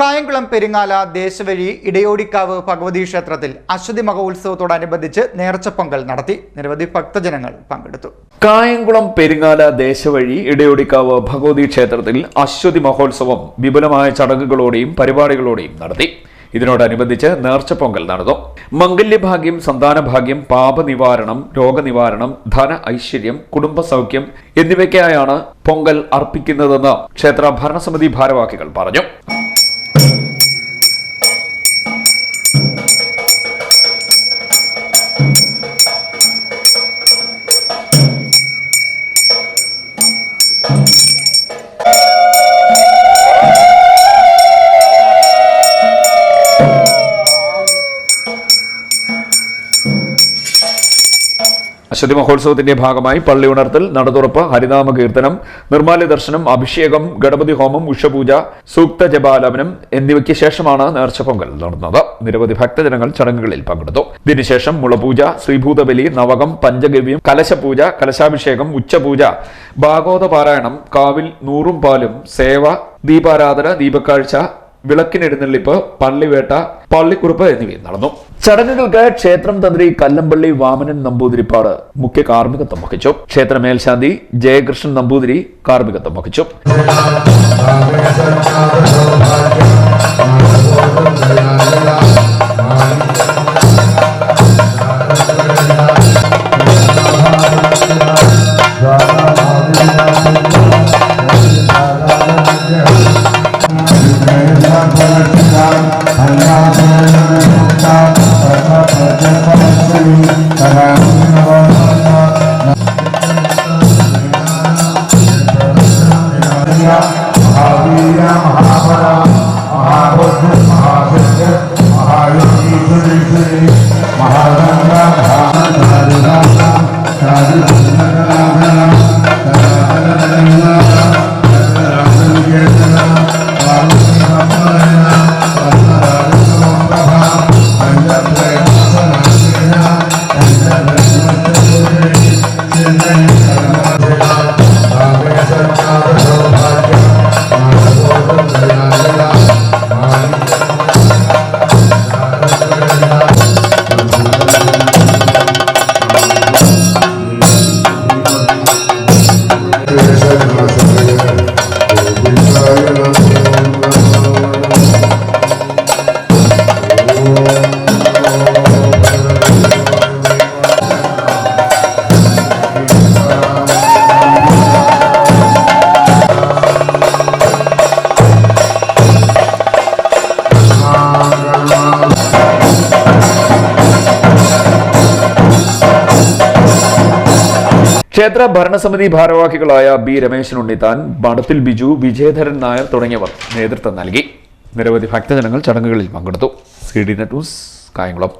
കായംകുളം പെരിങ്ങാല ദേശവഴി ഇടയോടിക്കാവ് ഭഗവതി ക്ഷേത്രത്തിൽ അശ്വതി മഹോത്സവത്തോടനുബന്ധിച്ച് നേർച്ചപ്പൊങ്കൽ നടത്തി. നിരവധി ഭക്തജനങ്ങൾ പങ്കെടുത്തു. കായംകുളം പെരിങ്ങാല ദേശവഴി ഇടയോടിക്കാവ് ഭഗവതി ക്ഷേത്രത്തിൽ അശ്വതി മഹോത്സവം വിപുലമായ ചടങ്ങുകളോടെയും പരിപാടികളോടെയും നടത്തി. ഇതിനോടനുബന്ധിച്ച് നേർച്ചപ്പൊങ്കൽ നടന്നു. മംഗല്യഭാഗ്യം സന്താനഭാഗ്യം പാപനിവാരണം രോഗനിവാരണം ധന ഐശ്വര്യം കുടുംബ സൗഖ്യം എന്നിവയ്ക്കായാണ് പൊങ്കൽ അർപ്പിക്കുന്നതെന്ന് ക്ഷേത്ര ഭരണസമിതി ഭാരവാഹികൾ പറഞ്ഞു. അശ്വതി മഹോത്സവത്തിന്റെ ഭാഗമായി പള്ളി ഉണർത്തൽ നടതുറപ്പ് ഹരിനാമ കീർത്തനം നിർമ്മാല്യ ദർശനം അഭിഷേകം ഗണപതി ഹോമം ഉഷപൂജ സൂക്ത ജപാലാപനം എന്നിവയ്ക്ക് ശേഷമാണ് നേർച്ച പൊങ്കൽ നടന്നത്. നിരവധി ഭക്തജനങ്ങൾ ചടങ്ങുകളിൽ പങ്കെടുത്തു. ഇതിനുശേഷം മുളപൂജ ശ്രീഭൂതബലി നവകം പഞ്ചഗവ്യം കലശപൂജ കലശാഭിഷേകം ഉച്ചപൂജ ഭാഗവത പാരായണം കാവിൽ നൂറും പാലും സേവ ദീപാരാധന ദീപക്കാഴ്ച വിളക്കിനെഴുന്നള്ളിപ്പ് പള്ളിവേട്ട പള്ളിക്കുറുപ്പ് എന്നിവയും നടന്നു. ചടങ്ങുകൾക്ക് ക്ഷേത്രം തന്ത്രി കല്ലമ്പള്ളി വാമനൻ നമ്പൂതിരിപ്പാട് മുഖ്യ കാർമ്മികത്വം വഹിച്ചു. ക്ഷേത്ര മേൽശാന്തി ജയകൃഷ്ണൻ നമ്പൂതിരി കാർമ്മികത്വം വഹിച്ചു. 欢迎 ക്ഷേത്ര ഭരണസമിതി ഭാരവാഹികളായ ബി രമേശൻ ഉണ്ണിത്താൻ മടത്തിൽ ബിജു വിജയധരൻ നായർ തുടങ്ങിയവർ നേതൃത്വം നൽകി. നിരവധി ഭക്തജനങ്ങൾ ചടങ്ങുകളിൽ പങ്കെടുത്തു. C D net news Kayamkulam.